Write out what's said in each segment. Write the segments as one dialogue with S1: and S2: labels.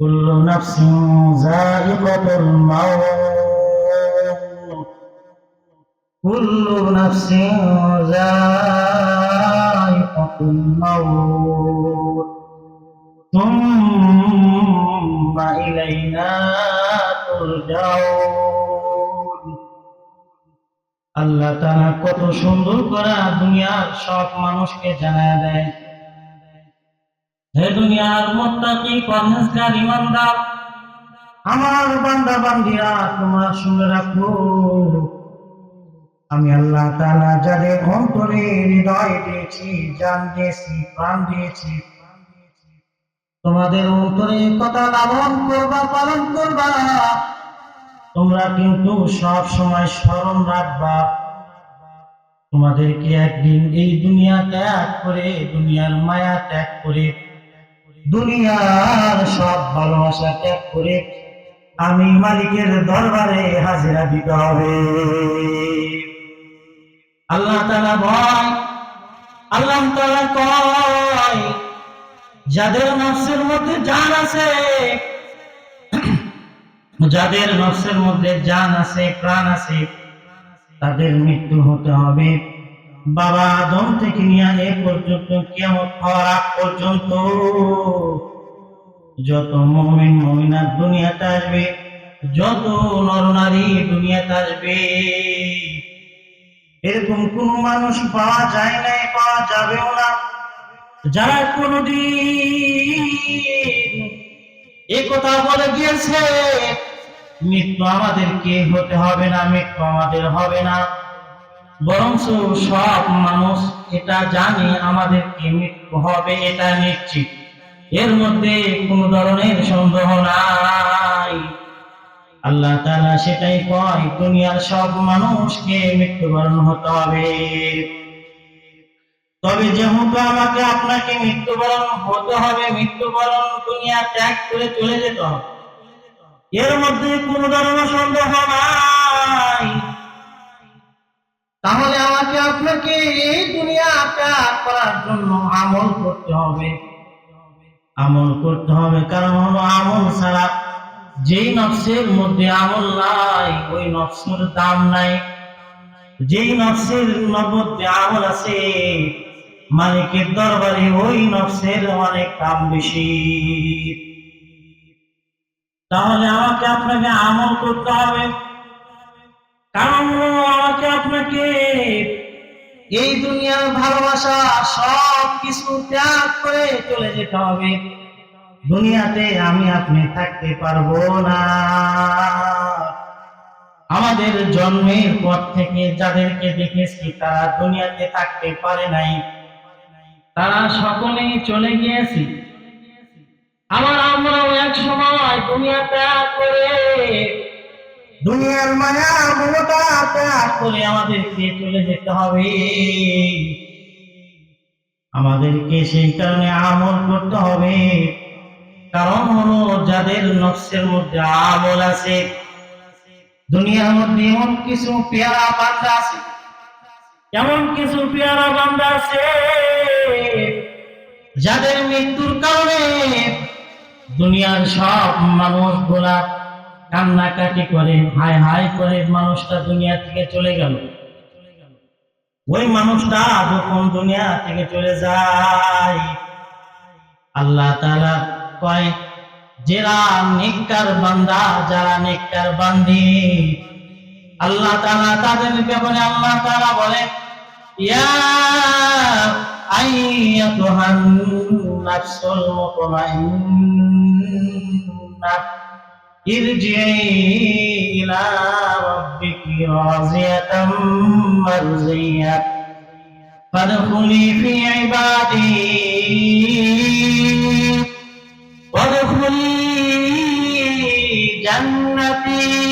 S1: كل نفس ذائقة الموت كل نفس ذائقة الموت ثم إلينا ترجعون আল্লাহ তাআলা কত সুন্দর করে দুনিয়ার সব মানুষকে জানায় দেয় হে দুনিয়ার মুত্তাকি পরহেজগার ইমানদার, আমার বান্দা বান্দিরা, তোমরা শুনে রাখো। আমি আল্লাহ যাদের অন্তরে হৃদয় দিয়েছি, জান দিয়েছি, প্রাণ দিয়েছি তোমাদের অন্তরে কথা লালন করবা, পালন করবা। তোমরা কিন্তু সব সময় স্মরণ রাখবা। তোমাদেরকে একদিন এই দুনিয়া ত্যাগ করে, দুনিয়ার মায়া ত্যাগ করে দুনিয়ার সব ভালোবাসা ত্যাগ করে আমি মালিকের দরবারে হাজিরা দিতে হবে। আল্লাহ তালা ভয় আল্লাহ তালা কয়, যাদের নফসের মধ্যে জান আছে, যাদের নফসের মধ্যে জান আছে, প্রাণ আছে, তাদের মৃত্যু হতে হবে। বাবা আদম থেকে নিয়ে এ পর্যন্ত কেমন হওয়ার আগ পর্যন্ত যত মমিন মমিনার দুনিয়াতে আসবে, যত নরনারী দুনিয়াতে আসবে, এরকম কোন মানুষ পাওয়া যায় নাই, পাওয়া যাবেও না। যারা কোনদিন এ কথা বলে গিয়েছে, মৃত্যু আমাদেরকে হতে হবে না, মৃত্যু আমাদের হবে না। বরং সব মানুষ এটা জানে আমাদেরকে মৃত্যু হবে, এটা নিশ্চিত। এর মধ্যে কোন ধরনের সন্দেহ নাই। আল্লাহ তাআলা সেটাই কয়, দুনিয়ার সব মানুষকে মৃত্যুবরণ হতে হবে। তবে যেহেতু আমাকে আপনাকে মৃত্যুবরণ হতে হবে, মৃত্যুবরণ দুনিয়া ত্যাগ করে চলে যেতে এর মধ্যে কোন ধরনের সন্দেহ নাই। তাহলে আমাকে আপনাকে এই দুনিয়া ত্যাগ করার জন্য আমল করতে হবে। আমল করতে হবে কারণ হলো আমল ছাড়া যেই নফসের মধ্যে আমল নাই, ওই নফসের দাম নাই। যেই নফসের মধ্যে আমল আছে, মালিকের দরবারে ওই নফসের অনেক দাম বেশি। তাহলে আমাকে আপনাকে আমল করতে হবে। আপনাকে এই দুনিয়ার ভালোবাসা সব কিছু ত্যাগ করে চলে যেতে হবে। দুনিয়াতে আমি আপনি থাকতে পারব না। আমাদের জন্মের পর থেকে যাদেরকে দেখেছি, তারা দুনিয়াতে থাকতে পারে নাই। তারা সকলেই চলে গিয়েছি। আমার আমরাও এক সময় দুনিয়া ত্যাগ করে দুনিয়ার মায়া মমতা ত্যাগ করে আমাদেরকে চলে যেতে হবে। আমাদেরকে সেই কারণে আমল করতে হবে। কারণ হলো যাদের নকশের মধ্যে আমল আছে, দুনিয়ার মধ্যে এমন কিছু পেয়ারা বান্দা আছে, এমন কিছু পেয়ারা বান্দা আছে, যাদের মৃত্যুর কারণে দুনিয়ার সব মানুষগুলা কান্নাকাটি করে হায় হায় করে মানুষটা দুনিয়া থেকে চলে গেল। ওই মানুষটা যখন দুনিয়া থেকে চলে যায়, আল্লাহ তাআলা কয়, যারা নেককার বান্দা, যারা নেককার বান্দি, আল্লাহ তাআলা তাদের ব্যাপারে আল্লাহ তাআলা বলে, ইয়া আইয়াতুহান নাফসুল মুতমাইন্নাহ ارجعي إلى ربك راضية مرضية فادخلي في عبادي وادخلي جنتي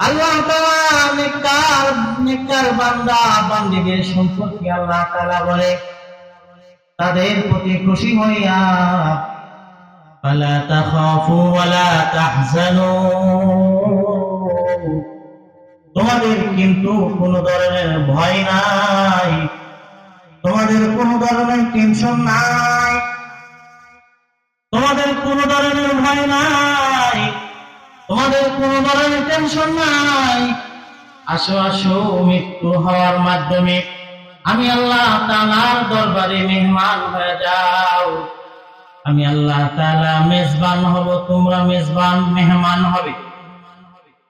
S1: আল্লাহ তাআলা নেককার নেককার বান্দা বান্দীদের সম্পর্কে আল্লাহ তাআলা বলে তাদের প্রতি খুশি হইয়া فلا تخافوا ولا تحزنوا তোমাদের কিন্তু কোনো ধরনের ভয় নাই তোমাদের কোনো ধরনের টেনশন নাই তোমাদের কোনো ধরনের ভয় নাই তোমাদের কোনো ধরনের টেনশন নাই আসো আসো মৃত্যু হওয়ার মাধ্যমে আমি আল্লাহ তাআলার দরবারে মেহমান হয়ে যাও আমি আল্লাহ তাআলা মেজবান হব, তোমরা মেজবান মেহমান হবে।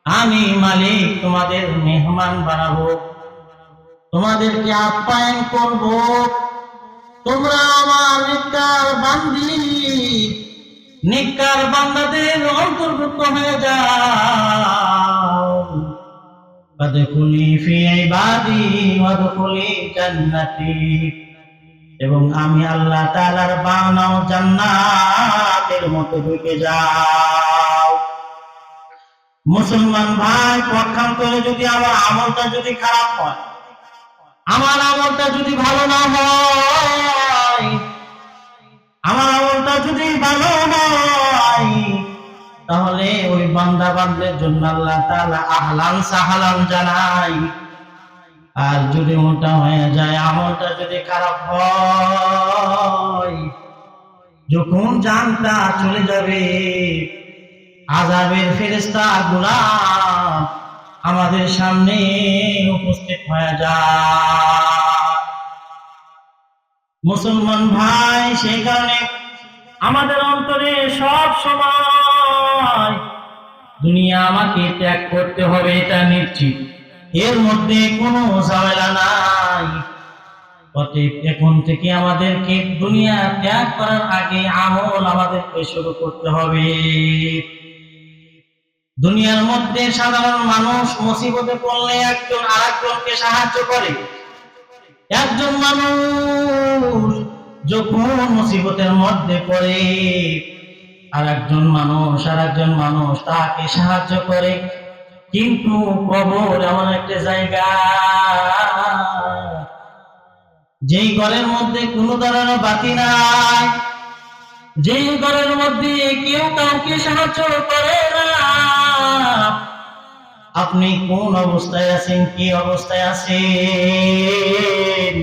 S1: আমি মালিক, তোমাদের মেহমান বানাবো। তোমাদেরকে আপ্যায়ন করব। তোমরা আমার নিকার বান্দি। নিকার বান্দাদের অন্তর্ভুক্ত হয়ে যাও। ফাদখুলি ফি ইবাদি, ওয়াদখুলি জান্নাতি। এবং আমি আল্লাহ তাআলার বানাও জান্নাতের মধ্যে ঢুকে যাও। মুসলমান ভাই পক্ষান্তরে যদি আমার আমলটা যদি খারাপ হয়, আমার আমলটা যদি ভালো না হয়, আমার আমলটা যদি ভালো নয় তাহলে ওই বান্দা বান্দের জন্য আল্লাহ তাআলা আহলান সাহালান জানাই। আর যদি মোটা হয়ে যায়, আমলটা যদি খারাপ হয়, যখন জানটা চলে যাবে আজাবের ফেরেস্তা গুলা আমাদের সামনে উপস্থিত হয়ে যায়। মুসলমান ভাই, সেই কারণে আমাদের অন্তরে সব সময় দুনিয়া আমাকে ত্যাগ করতে হবে, এটা নিশ্চিত। এর মধ্যে কোনো ঝামেলা নাই। অতএব এখন থেকে আমাদেরকে দুনিয়া ত্যাগ করার আগে আমল আমাদেরকে শুরু করতে হবে। দুনিয়ার মধ্যে সাধারণ মানুষ মুসিবতে পড়লে একজন আরেকজনকে সাহায্য করে। একজন মানুষ যখন মুসিবতের মধ্যে পড়ে আর একজন মানুষ আর একজন মানুষ তাকে সাহায্য করে। কিন্তু কবর এমন একটা জায়গা। যেই ঘরের মধ্যে কোনো ধরনের বাতি নাই, যেই ঘরের মধ্যে কেউ কাউকে সাহায্য করে না। আপনি কোন অবস্থায় আছেন, কি অবস্থায় আছেন?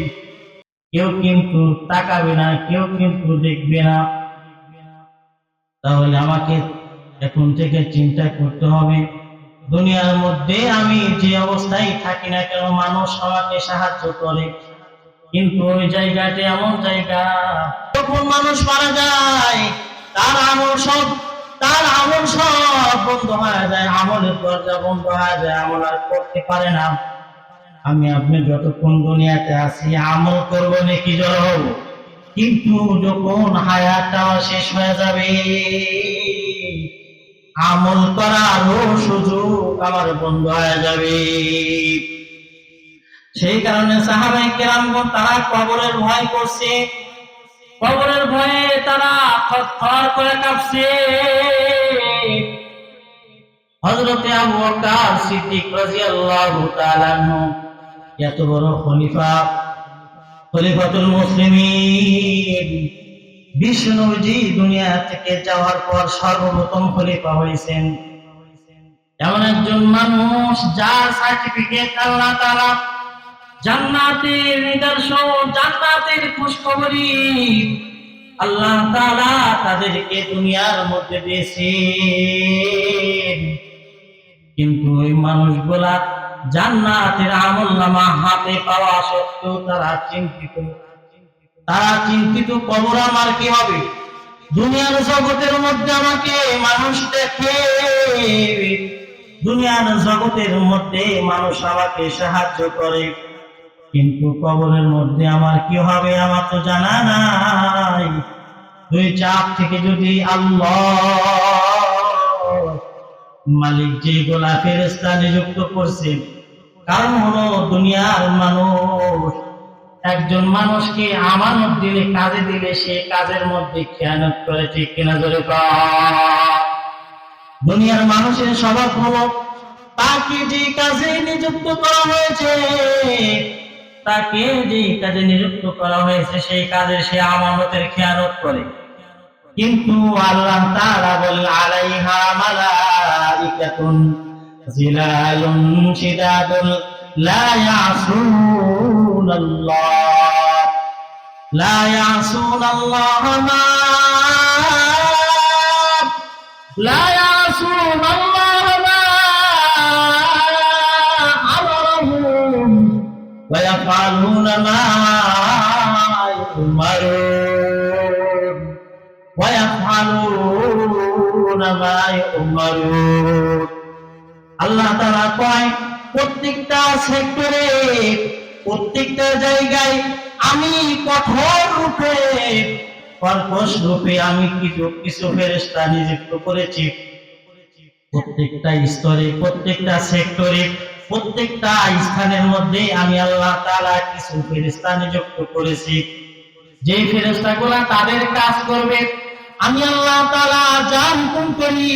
S1: কেউ কিন্তু তাকাবে না, কেউ কিন্তু দেখবে না। তাহলে আমাকে এখন থেকে চিন্তা করতে হবে। দুনিয়ার মধ্যে আমি যে অবস্থায় থাকি না কেন মানুষ আমাকে সাহায্য করে। কিন্তু ওই জায়গাটি এমন জায়গা, যখন মানুষ মারা যায়, তার আমল সব, তার আমল সব বন্ধ হয়ে যায়, আমলের দরজা বন্ধ হয়ে যায়, আমল আর করতে পারে না। আমি আপনি যতক্ষণ দুনিয়াতে আছি, আমল করব নাকি জড় হব? কিন্তু যখন হায়াতটা শেষ হয়ে যাবে আমল করারও সুযোগ আমার বন্ধ হয়ে যাবে। সেই কারণে সাহাবাই কেরামগণ তারা কবরের ভয় করছে। কবরের ভয়ে তারা থর করে কাঁপছে। হযরতে আবু বকর সিদ্দিক রাদিয়াল্লাহু তাআলা এত বড় খলিফা, খলিফাতুল মুসলিমিন। বিষ্ণুজি দুনিয়া থেকে যাওয়ার পর সর্বপ্রথম খলিফা হয়েছেন। এমন একজন মানুষ যার সার্টিফিকেট আল্লাহ তাআলা জান্নাতের নিদর্শন, জান্নাতের খুশখবরি আল্লাহ তাআলা তাদেরকে দুনিয়ার মধ্যে দিয়েছেন। কিন্তু ওই মানুষগুলা জান্নাতের আমল নামা হাতে পাওয়া সত্ত্বেও তারা চিন্তিত। তারা চিন্তিত, কবর আমার কি হবে? দুনিয়ার জগতের মধ্যে আমাকে মানুষ দেখে। দুনিয়ার জগতের মধ্যে মানুষ আমাকে সাহায্য করে। কিন্তু কবরের মধ্যে আমার কি হবে আমার তো জানা নাই। দুই চাপ থেকে যদি আল্লাহ মালিক যে গোলা ফেরেস্তা নিযুক্ত করছে, কারণ হলো দুনিয়ার মানুষ একজন মানুষকে আমানত দিলে, কাজে দিলে সে কাজের মধ্যে খেয়ানত করে, ঠিক কিনা ধরে দুনিয়ার মানুষের স্বভাব হলো, তাকে যে কাজে নিযুক্ত করা হয়েছে, তাকে যে কাজে নিযুক্ত করা হয়েছে, সেই কাজে সে আমানতের খেয়ানত করে। কিন্তু আল্লাহ তাআলা বলেন আলাইহা মালাইকাতুন জিলালুন শিদাদুন লা ইয়াসুন লা ইয়াসুন আল্লাহ মা لا يعصون الله ما أمرهم ويفعلون ما يؤمرون ويفعلون ما يؤمرون আল্লাহ তারা কয় প্রত্যেকটা সেক্টরে প্রত্যেকটা জায়গায় আমি কঠোর রূপে, কর্কশ রূপে আমি কিছু কিছু ফেরেস্তা নিযুক্ত করেছি। প্রত্যেকটা স্তরে, প্রত্যেকটা সেক্টরে, প্রত্যেকটা স্থানের মধ্যে আমি আল্লাহ তাআলা কিছু ফেরেস্তা নিযুক্ত করেছি। যে ফেরেস্তা গুলা তাদের কাজ করবে, আমি আল্লাহ তাআলা যা হুকুম করি।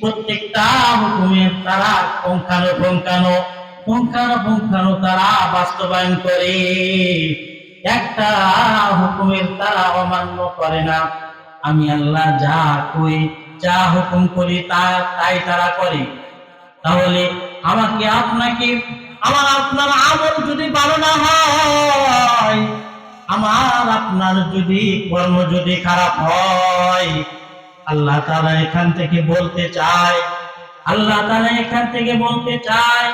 S1: প্রত্যেকটা হুকুমের তারা পঙ্খানো পঙ্খানো পঙ্খানো পঙ্খানো তারা বাস্তবায়ন করে। একটা হুকুমের তারা অমান্য করে না। আমি আল্লাহ যা কই যা হুকুম করি তা, তাই তারা করে। তাহলে আমাকে আপনাকে, আমার আপনার আমল যদি ভালো না হয়, আমার আপনার যদি কর্ম যদি খারাপ হয়, আল্লাহ তারা এখান থেকে বলতে চায়, আল্লাহ তারা এখান থেকে বলতে চায়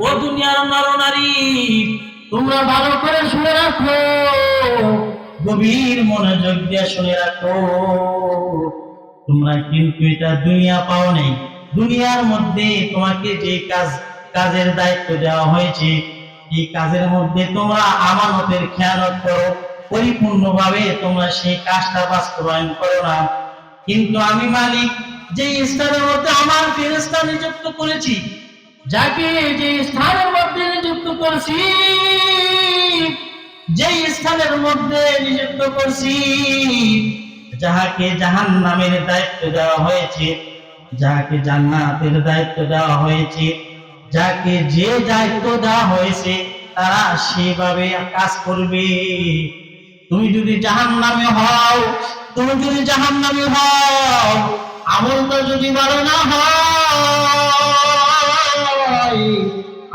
S1: ও দুনিয়ার নর নারী, তোমরা ভালো করে শুনে রাখো। গভীর মনোযোগ দিয়ে শুনে রাখো। তোমরা কিন্তু এটা দুনিয়া পাও নেই। দুনিয়ার মধ্যে তোমাকে যে কাজ, কাজের দায়িত্ব দেওয়া হয়েছে, এই কাজের মধ্যে তোমরা আমানতের খেয়ানত করো। পরিপূর্ণভাবে তোমরা সেই কাজটা বাস্তবায়ন করো না। কিন্তু আমি মালিক যে স্থানের মধ্যে আমার ফেরেস্তা নিযুক্ত করেছি যাকে যে স্থানের মধ্যে নিযুক্ত করছি যে স্থানের মধ্যে নিযুক্ত করছি, যাহাকে জাহান নামের দায়িত্ব দেওয়া হয়েছে, যাহাকে জান্নাতের দায়িত্ব দেওয়া হয়েছে, যাকে যে দায়িত্ব দেওয়া হয়েছে, তারা সেভাবে কাজ করবে। তুমি যদি জাহান নামে হও, তুমি যদি জাহান নামে হও, আমলটা যদি ভালো না হয়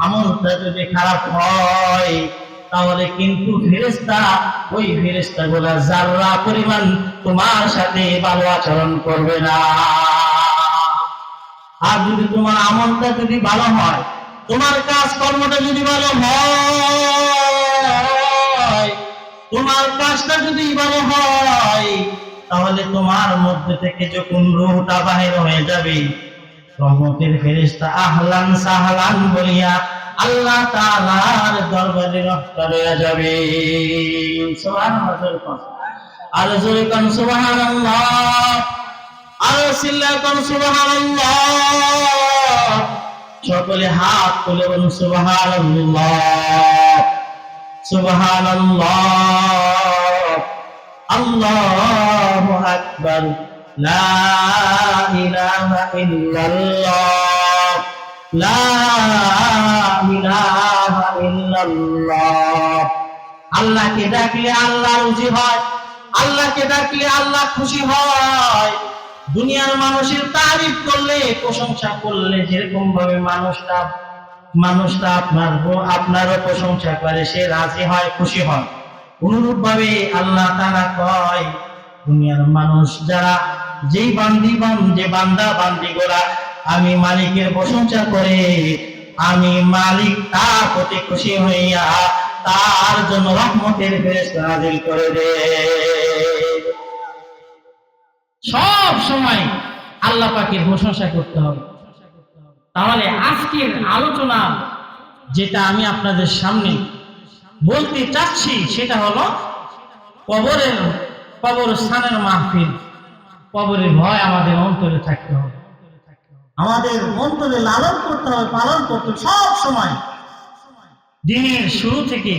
S1: আমলটা যদি খারাপ হয়, তাহলে কিন্তু ফেরেস্তা ওই ফেরেস্তা গুলা যারা পরিমাণ তোমার সাথে ভালো আচরণ করবে না। আর যদি তোমার আমলটা যদি ভালো হয়, তোমার কাজ কর্মটা যদি ভালো হয়, তোমার কাজটা যদি ভালো হয়, তাহলে তোমার মধ্যে থেকে যখন রুহটা বাহির হয়ে যাবে রহমতের ফেরেশতা আহলান সাহলান বলিয়া আল্লাহ তাআলার দরবারে রক্ষা হয়ে যাবে। সুবহানাল্লাহ আর জোরে কান, সুবহানাল্লাহ। আর সিল্লা কান, সুবহানাল্লাহ। সকলে হাত তুলে বলুন, সুবহানাল্লাহ। সুবহানাল্লাহ। আল্লাহু আকবার। লা ইলাহা ইল্লাল্লাহ। লা ইলাহা ইল্লাল্লাহ আল্লাহকে ডাকলে আল্লাহ রাজি হয়, আল্লাহকে ডাকলে আল্লাহ খুশি হয়। দুনিয়ার মানুষের তারিফ করলে, প্রশংসা করলে যেরকম ভাবে মানুষটা মানুষটা আপনার আপনারও প্রশংসা করে, সে রাজি হয়, খুশি হয়। অনুরূপ ভাবে আল্লাহ তারা কয়, দুনিয়ার মানুষ যারা যেই বান্দি বান, যে বান্দা বান্দি গোলা আমি মালিকের প্রশংসা করে, আমি মালিক তার প্রতি খুশি হইয়া তার জন্য রহমতের ফেরেশতা নাজিল করে দে। সব সময় আল্লাহ পাকের প্রশংসা করতে হবে। তাহলে আজকের আলোচনা যেটা আমি আপনাদের সামনে বলতে চাচ্ছি, সেটা হলো কবরের কবরস্থানের মাহফিল। কবরের ভয় আমাদের অন্তরে থাকতে হবে। আমাদের অন্তরে লালন করতে হবে, পালন করতে সব সময়। দিনের শুরু থেকে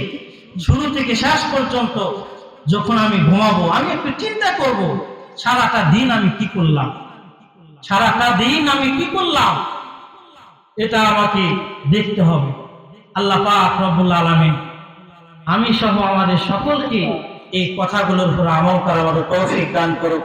S1: শুরু থেকে শেষ পর্যন্ত যখন আমি ঘুমাবো, আমি একটু চিন্তা করব, সারাটা দিন আমি কি করলাম? সারাটা দিন আমি কি করলাম? এটা আমাকে দেখতে হবে। আল্লাহ পাক রব্বুল আলামিন, আমি সহ আমাদের সকলকে এই কথাগুলোর উপর আমল করার আমাদের তৌফিক দান করুক।